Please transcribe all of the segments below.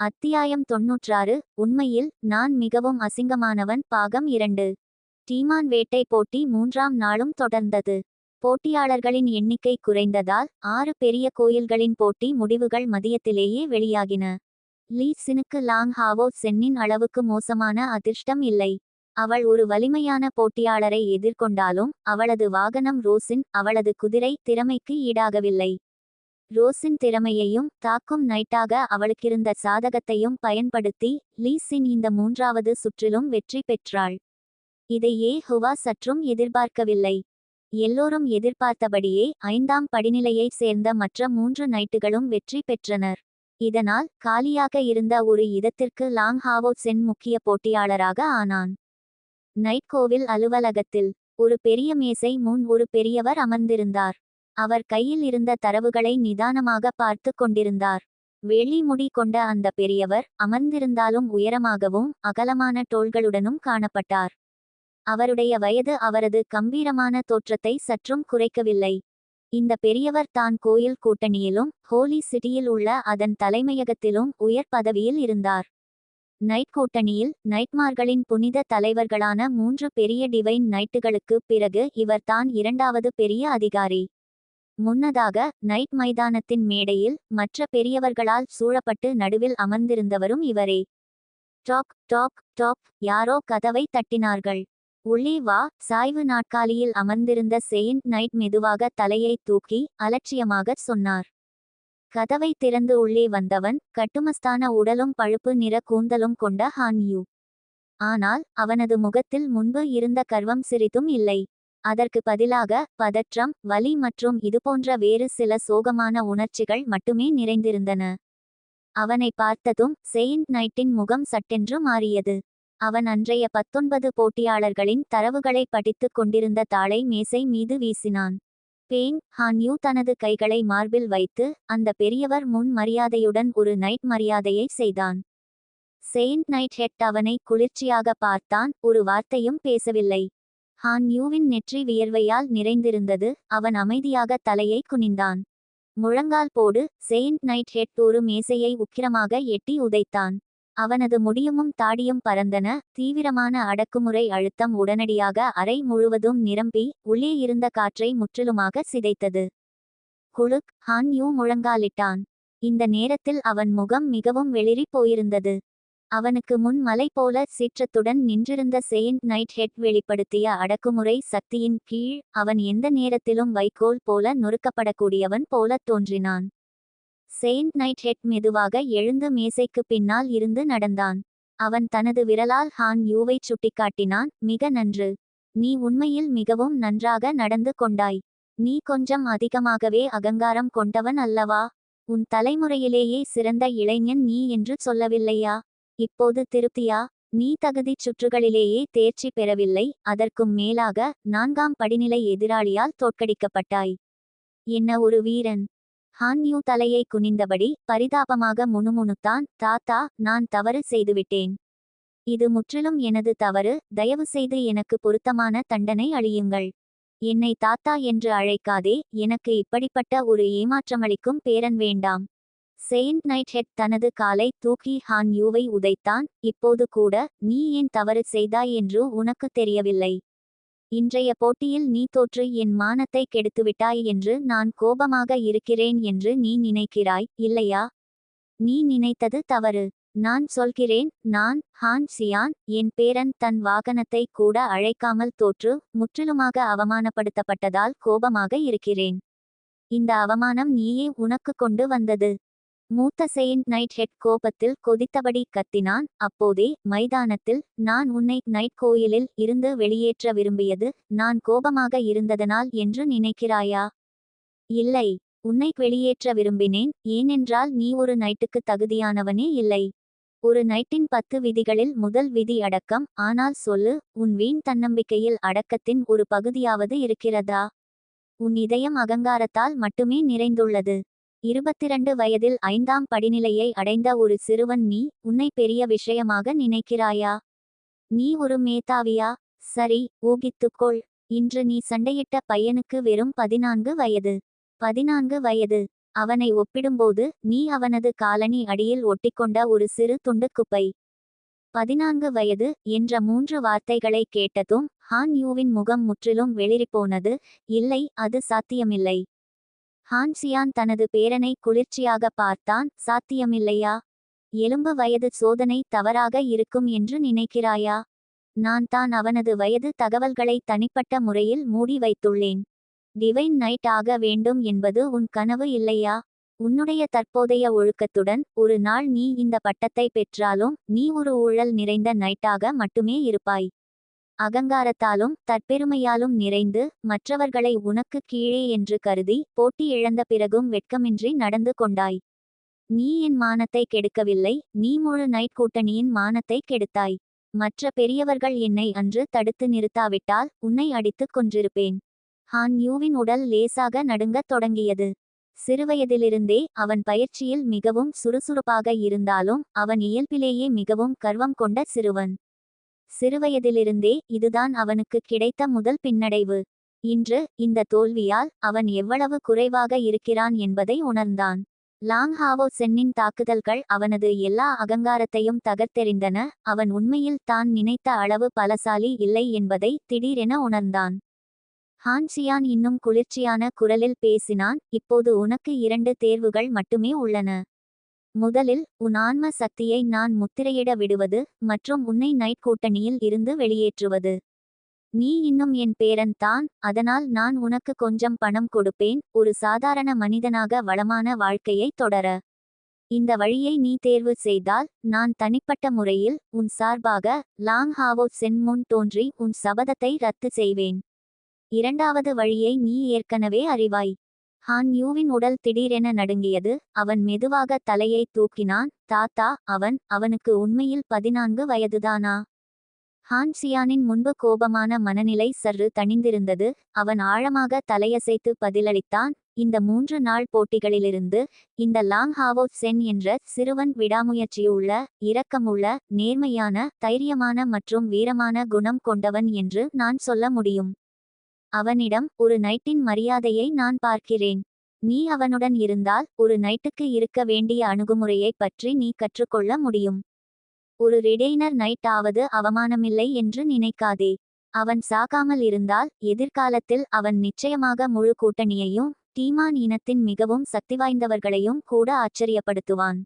அத்தியாயம் தொன்னூற்றாறு உண்மையில் நான் மிகவும் அசிங்கமானவன். பாகம் இரண்டு. டீமான் வேட்டை போட்டி மூன்றாம் நாளும் தொடர்ந்தது. போட்டியாளர்களின் எண்ணிக்கை குறைந்ததால் ஆறு பெரிய கோயில்களின் போட்டி முடிவுகள் மதியத்திலேயே வெளியாகின. லீ சினுக்கு லாங் ஹாவோ சென்னின் அளவுக்கு மோசமான அதிர்ஷ்டம் இல்லை. அவள் ஒரு வலிமையான போட்டியாளரை எதிர்கொண்டாலும் அவளது வாகனம் ரோசின் அவளது குதிரை திறமைக்கு ஈடாகவில்லை. ரோஸின் திறமையையும் தாக்கும் நைட்டாக அவளுக்கிருந்த சாதகத்தையும் பயன்படுத்தி லீஸின் இந்த மூன்றாவது சுற்றிலும் வெற்றி பெற்றாள். இதையே ஹுவா சற்றும் எதிர்பார்க்கவில்லை. எல்லோரும் எதிர்பார்த்தபடியே ஐந்தாம் படிநிலையைச் சேர்ந்த மற்ற மூன்று நைட்டுகளும் வெற்றி பெற்றனர். இதனால் காலியாக இருந்த ஒரு இடத்திற்கு லாங் ஹாவோ சென் முக்கிய போட்டியாளராக ஆனான். நைட் கோவில் அலுவலகத்தில் ஒரு பெரிய மேசை முன் ஒரு பெரியவர் அமர்ந்திருந்தார். அவர் கையில் இருந்த தரவுகளை நிதானமாக பார்த்து கொண்டிருந்தார். வெள்ளி முடி கொண்ட அந்த பெரியவர் அமர்ந்திருந்தாலும் உயரமாகவும் அகலமான தோள்களுடனும் காணப்பட்டார். அவருடைய வயது அவரது கம்பீரமான தோற்றத்தை சற்றும் குறைக்கவில்லை. இந்த பெரியவர் தான் கோயில் கூட்டணியிலும் ஹோலி சிட்டியில் உள்ள அதன் தலைமையகத்திலும் உயர் பதவியில் இருந்தார். நைட் கூட்டணியில் நைட்மார்களின் புனித தலைவர்களான மூன்று பெரிய டிவைன் நைட்டுகளுக்கு பிறகு இவர் தான் இரண்டாவது பெரிய அதிகாரி. முன்னதாக நைட் மைதானத்தின் மேடையில் மற்ற பெரியவர்களால் சூழப்பட்டு நடுவில் அமர்ந்திருந்தவரும் இவரே. டாக் டாக் டாக் யாரோ கதவை தட்டினார்கள். உள்ளே வா சாய்வு நாட்காலியில் அமர்ந்திருந்த செயின்ட் நைட் மெதுவாக தலையை தூக்கி அலட்சியமாகச் சொன்னார். கதவை திறந்து உள்ளே வந்தவன் கட்டுமஸ்தான உடலும் பழுப்பு நிற கூந்தலும் கொண்ட ஹான்யூ ஆனால் அவனது முகத்தில் முன்பு இருந்த கர்வம் சிறிதும் இல்லை. அதற்கு பதிலாக பதற்றம் வலி மற்றும் இதுபோன்ற வேறு சில சோகமான உணர்ச்சிகள் மட்டுமே நிறைந்திருந்தன. அவனை பார்த்ததும் செயின்ட் நைட்டின் முகம் சட்டென்று மாறியது. அவன் அன்றைய பத்தொன்பது போட்டியாளர்களின் தரவுகளை படித்துக் கொண்டிருந்த தாளை மேசை மீது வீசினான். பேங் ஹான்யூ தனது கைகளை மார்பில் வைத்து அந்த பெரியவர் முன் மரியாதையுடன் ஒரு நைட் மரியாதையை செய்தான். செயின்ட் நைட் ஹெட் அவனை குளிர்ச்சியாக பார்த்தான் ஒரு வார்த்தையும் பேசவில்லை. ஹான் யூவின் நெற்றி வியர்வையால் நிறைந்திருந்தது. அவன் அமைதியாக தலையை குனிந்தான். முழங்கால் போடு செயின்ட் நைட் ஹெட் ஒரு மேசையை உக்கிரமாக எட்டி உதைத்தான். அவனது முடியமும் தாடியும் பறந்தன. தீவிரமான அடக்குமுறை அழுத்தம் உடனடியாக அறை முழுவதும் நிரம்பி உள்ளே இருந்த காற்றை முற்றிலுமாக சிதைத்தது. குழுக் ஹான் யூ முழங்காலிட்டான். இந்த நேரத்தில் அவன் முகம் மிகவும் வெளிரி போயிருந்தது. அவனுக்கு முன் மலை போல சீற்றத்துடன் நின்றிருந்த செயின்ட் நைட் ஹெட் வெளிப்படுத்திய அடக்குமுறை சக்தியின் கீழ் அவன் எந்த நேரத்திலும் வைக்கோல் போல நொறுக்கப்படக்கூடியவன் போலத் தோன்றினான். செயின்ட் நைட் ஹெட் மெதுவாக எழுந்து மேசைக்கு பின்னால் இருந்து நடந்தான். அவன் தனது விரலால் ஹான் யூவை சுட்டிக்காட்டினான் மிக நன்று. நீ உண்மையில் மிகவும் நன்றாக நடந்து கொண்டாய். நீ கொஞ்சம் அதிகமாகவே அகங்காரம் கொண்டவன் அல்லவா? உன் தலைமுறையிலேயே சிறந்த இளைஞன் நீ என்று சொல்லவில்லையா? இப்போது திருப்தியா? நீ தகுதி சுற்றுகளிலேயே தேர்ச்சி பெறவில்லை அதற்கும் மேலாக நான்காம் படிநிலை எதிராளியால் தோற்கடிக்கப்பட்டாய். என்ன ஒரு வீரன்? ஹான்யூ தலையை குனிந்தபடி பரிதாபமாக முணுமுணுத்தான் தாத்தா நான் தவறு செய்துவிட்டேன். இது முற்றிலும் எனது தவறு தயவு செய்து எனக்கு பொருத்தமான தண்டனை அழியுங்கள் என்னை தாத்தா என்று அழைக்காதே எனக்கு இப்படிப்பட்ட ஒரு ஏமாற்றமளிக்கும் பேரன் வேண்டாம். செயின்ட் நைட் ஹெட் தனது காலை தூக்கி ஹான் யூவை உதைத்தான் இப்போது கூட நீ ஏன் தவறு செய்தாய் என்று உனக்கு தெரியவில்லை. இன்றைய போட்டியில் நீ தோற்று என் மானத்தை கெடுத்துவிட்டாய் என்று நான் கோபமாக இருக்கிறேன் என்று நீ நினைக்கிறாய் இல்லையா? நீ நினைத்தது தவறு. நான் சொல்கிறேன் நான் ஹான் சியான் என் பேரன் தன் வாகனத்தை கூட அழைக்காமல் தோற்று முற்றிலுமாக அவமானப்படுத்தப்பட்டதால் கோபமாக இருக்கிறேன். இந்த அவமானம் நீயே உனக்கு கொண்டு வந்தது. மூத்த செயின்ட் நைட் ஹெட் கோபத்தில் கொதித்தபடி கத்தினான். அப்போதே மைதானத்தில் நான் உன்னை நைட் கோயிலில் இருந்து வெளியேற்ற விரும்பியது நான் கோபமாக இருந்ததனால் என்று நினைக்கிறாயா? இல்லை உன்னை வெளியேற்ற விரும்பினேன் ஏனென்றால் நீ ஒரு நைட்டுக்கு தகுதியானவனே இல்லை. ஒரு நைட்டின் பத்து விதிகளில் முதல் விதி அடக்கம் ஆனால் சொல்லு உன் வீண் தன்னம்பிக்கையில் அடக்கத்தின் ஒரு பகுதியாவது இருக்கிறதா? உன் இதயம் அகங்காரத்தால் மட்டுமே நிறைந்துள்ளது. இருபத்திரண்டு வயதில் ஐந்தாம் படிநிலையை அடைந்த ஒரு சிறுவன் நீ உன்னை பெரிய விஷயமாக நினைக்கிறாயா? நீ ஒரு மேதாவியா? சரி ஊகித்துக்கொள் இன்று நீ சண்டையிட்ட பையனுக்கு வெறும் பதினான்கு வயது. பதினான்கு வயது. அவனை ஒப்பிடும்போது நீ அவனது காலனி அடியில் ஒட்டிக்கொண்ட ஒரு சிறு துண்டுக் குப்பை பதினான்கு வயது என்ற மூன்று வார்த்தைகளை கேட்டதும் ஹான் யூவின் முகம் முற்றிலும் வெளிரிப்போனது. இல்லை அது சாத்தியமில்லை. ஹான்சியான் தனது பேரனை குளிர்ச்சியாக பார்த்தான். சாத்தியமில்லையா? எலும்பு வயது சோதனை தவறாக இருக்கும் என்று நினைக்கிறாயா? நான் தான் அவனது வயது தகவல்களை தனிப்பட்ட முறையில் மூடி வைத்துள்ளேன். டிவைன் நைட் ஆக வேண்டும் என்பது உன் கனவு இல்லையா? உன்னுடைய தற்போதைய ஒழுக்கத்துடன் ஒரு நாள் நீ இந்த பட்டத்தை பெற்றாலும் நீ ஒரு ஊழல் நிறைந்த நைட்டாக மட்டுமே இருப்பாய். அகங்காரத்தாலும் தற்பெருமையாலும் நிறைந்து மற்றவர்களை உனக்கு கீழே என்று கருதி போட்டி இழந்த பிறகும் வெட்கமின்றி நடந்து கொண்டாய். நீ என் மானத்தை கெடுக்கவில்லை நீ முழு நைட் கூட்டணியின் மானத்தை கெடுத்தாய். மற்ற பெரியவர்கள் என்னை அன்று தடுத்து நிறுத்தாவிட்டால் உன்னை அடித்துக் கொன்றிருப்பேன். ஹான் யூவின் உடல் லேசாக நடுங்கத் தொடங்கியது. சிறுவயதிலிருந்தே அவன் பயிற்சியில் மிகவும் சுறுசுறுப்பாக இருந்தாலும் அவன் இயல்பிலேயே மிகவும் கர்வம் கொண்ட சிறுவன். சிறுவயதிலிருந்தே இதுதான் அவனுக்கு கிடைத்த முதல் பின்னடைவு. இன்று இந்த தோல்வியால் அவன் எவ்வளவு குறைவாக இருக்கிறான் என்பதை உணர்ந்தான். லாங் ஹாவோ சென்னின் தாக்குதல்கள் அவனது எல்லா அகங்காரத்தையும் தகர்த்தெறிந்தன அவன் உண்மையில் தான் நினைத்த அளவு பலசாலி இல்லை என்பதை திடீரென உணர்ந்தான். ஹான்சியான் இன்னும் குளிர்ச்சியான குரலில் பேசினான் இப்போது உனக்கு இரண்டு தேர்வுகள் மட்டுமே உள்ளன. முதலில் உன் ஆன்ம சக்தியை நான் முத்திரையிட விடுவது மற்றும் உன்னை நைட் கூட்டணியில் இருந்து வெளியேற்றுவது. நீ இன்னும் என் பேரன் தான் அதனால் நான் உனக்கு கொஞ்சம் பணம் கொடுப்பேன் ஒரு சாதாரண மனிதனாக வளமான வாழ்க்கையை தொடர. இந்த வழியை நீ தேர்வு செய்தால் நான் தனிப்பட்ட முறையில் உன் சார்பாக லாங் ஹாவோ சென் முன் தோன்றி உன் சபதத்தை ரத்து செய்வேன். இரண்டாவது வழியை நீ ஏற்கனவே அறிவாய். ஹான் யூவின் உடல் திடீரென நடுங்கியது. அவன் மெதுவாக தலையை தூக்கினான். தாத்தா அவன் அவனுக்கு உண்மையில் பதினான்கு வயதுதானா ஹான் சியானின் முன்பு கோபமான மனநிலை சற்று தணிந்திருந்தது. அவன் ஆழமாக தலையசைத்து பதிலளித்தான். இந்த மூன்று நாள் போட்டிகளிலிருந்து இந்த லாங் ஹாவோ சென் என்ற சிறுவன் விடாமுயற்சியுள்ள இரக்கமுள்ள நேர்மையான தைரியமான மற்றும் வீரமான குணம் கொண்டவன் என்று நான் சொல்ல முடியும். அவனிடம் ஒரு நைட்டின் மரியாதையை நான் பார்க்கிறேன். நீ அவனுடன் இருந்தால் ஒரு நைட்டுக்கு இருக்க வேண்டிய அணுகுமுறையைப் பற்றி நீ கற்றுக்கொள்ள முடியும். ஒரு ரிடெய்னர் நைட் ஆவது அவமானமில்லை என்று நினைக்காதே. அவன் சாகாமல் இருந்தால் எதிர்காலத்தில் அவன் நிச்சயமாக முழு கூட்டணியையும் டீமான் இனத்தின் மிகவும் சக்திவாய்ந்தவர்களையும் கூட ஆச்சரியப்படுத்துவான்.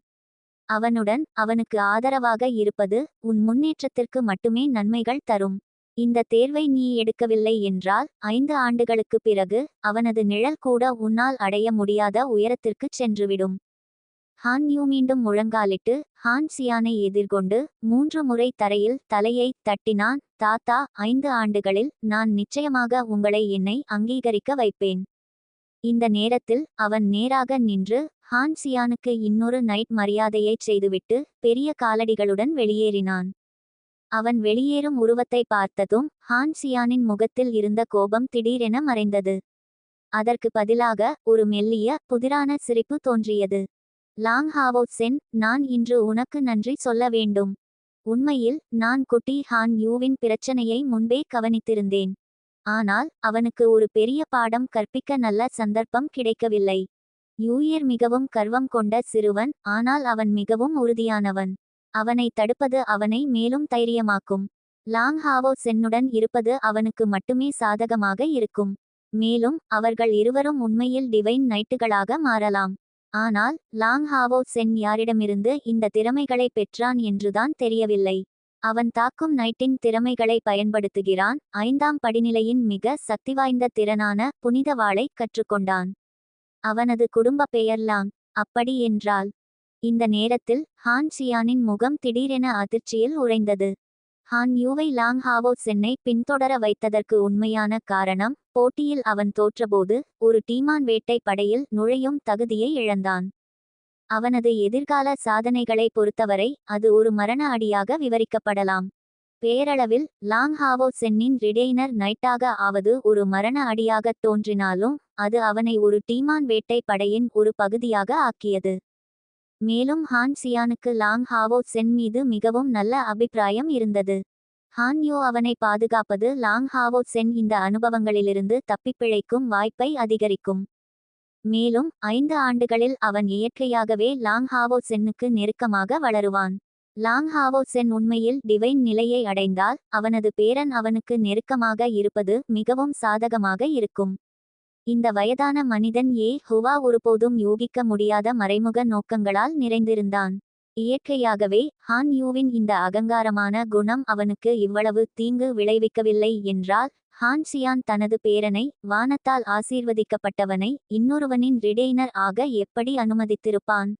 அவனுடன் அவனுக்கு ஆதரவாக இருப்பது உன் முன்னேற்றத்திற்கு மட்டுமே நன்மைகள் தரும். இந்த தேர்வை நீ எடுக்கவில்லை என்றால் ஐந்து ஆண்டுகளுக்குப் பிறகு அவனது நிழல் கூட உன்னால் அடைய முடியாத உயரத்திற்குச் சென்றுவிடும். ஹான் யூ மீண்டும் முழங்காலிட்டு ஹான் சியானை எதிர்கொண்டு மூன்று முறை தரையில் தலையை தட்டினான் தாத்தா ஐந்து ஆண்டுகளில் நான் நிச்சயமாக உங்களை என்னை அங்கீகரிக்க வைப்பேன் இந்த நேரத்தில் அவன் நேராக நின்று ஹான் சியானுக்கு இன்னொரு நைட் மரியாதையைச் செய்துவிட்டு பெரிய காலடிகளுடன் வெளியேறினான். அவன் வெளியேறும் உருவத்தை பார்த்ததும் ஹான் சியானின் முகத்தில் இருந்த கோபம் திடீரென மறைந்தது. அதற்கு பதிலாக ஒரு மெல்லிய புதிரான சிரிப்பு தோன்றியது. லாங் ஹாவோ சென் நான் இன்று உனக்கு நன்றி சொல்ல வேண்டும். உண்மையில் நான் குட்டி ஹான் யூவின் பிரச்சனையை முன்பே கவனித்திருந்தேன். ஆனால் அவனுக்கு ஒரு பெரிய பாடம் கற்பிக்க நல்ல சந்தர்ப்பம் கிடைக்கவில்லை. யூயர் மிகவும் கர்வம் கொண்ட சிறுவன் ஆனால் அவன் மிகவும் உறுதியானவன். அவனை தடுப்பது அவனை மேலும் தைரியமாக்கும். லாங் ஹாவோ சென்னுடன் இருப்பது அவனுக்கு மட்டுமே சாதகமாக இருக்கும். மேலும் அவர்கள் இருவரும் உண்மையில் டிவைன் நைட்டுகளாக மாறலாம். ஆனால் லாங் ஹாவோ சென் யாரிடமிருந்து இந்த திறமைகளை பெற்றான் என்றுதான் தெரியவில்லை. அவன் தாக்கும் நைட்டின் திறமைகளை பயன்படுத்துகிறான். ஐந்தாம் படிநிலையின் மிக சக்திவாய்ந்த திறனான புனித வாளை கற்றுக்கொண்டான். அவனது குடும்ப பெயர் லாங். அப்படி என்றால் இந்த நேரத்தில் ஹான் சியானின் முகம் திடீரென அதிர்ச்சியில் உறைந்தது. ஹான் யூவை லாங் ஹாவோ சென்னை பின்தொடர வைத்ததற்கு உண்மையான காரணம் போட்டியில் அவன் தோற்றபோது ஒரு டீமான் வேட்டை படையில் நுழையும் தகுதியை இழந்தான். அவனது எதிர்கால சாதனைகளை பொறுத்தவரை அது ஒரு மரண அடியாக விவரிக்கப்படலாம். பேரளவில் லாங் ஹாவோ சென்னின் ரிடெய்னர் நைட்டாக ஆவது ஒரு மரண அடியாகத் தோன்றினாலும் அது அவனை ஒரு டீமான் வேட்டை படையின் ஒரு பகுதியாக ஆக்கியது. மேலும் ஹான் சியானுக்கு லாங் ஹாவோ சென் மீது மிகவும் நல்ல அபிப்பிராயம் இருந்தது. ஹான் யோ அவனை பாதுகாப்பது லாங் ஹாவோ சென் இந்த அனுபவங்களிலிருந்து தப்பிப்பிழைக்கும் வாய்ப்பை அதிகரிக்கும். மேலும் ஐந்து ஆண்டுகளில் அவன் இயற்கையாகவே லாங் ஹாவோ சென்னுக்கு நெருக்கமாக வளருவான். லாங் ஹாவோ சென் உண்மையில் டிவைன் நிலையை அடைந்தால் அவனது பேரன் அவனுக்கு நெருக்கமாக இருப்பது மிகவும் சாதகமாக இருக்கும். இந்த வயதான மனிதன் ஏ ஹுவா ஒருபோதும் யூகிக்க முடியாத மறைமுக நோக்கங்களால் நிறைந்திருந்தான். இயற்கையாகவே ஹான் யூவின் இந்த அகங்காரமான குணம் அவனுக்கு இவ்வளவு தீங்கு விளைவிக்கவில்லை என்றால் ஹான் சியான் தனது பேரனை வானத்தால் ஆசீர்வதிக்கப்பட்டவனை இன்னொருவனின் ரிடெய்னர் ஆக எப்படி அனுமதித்திருப்பான்?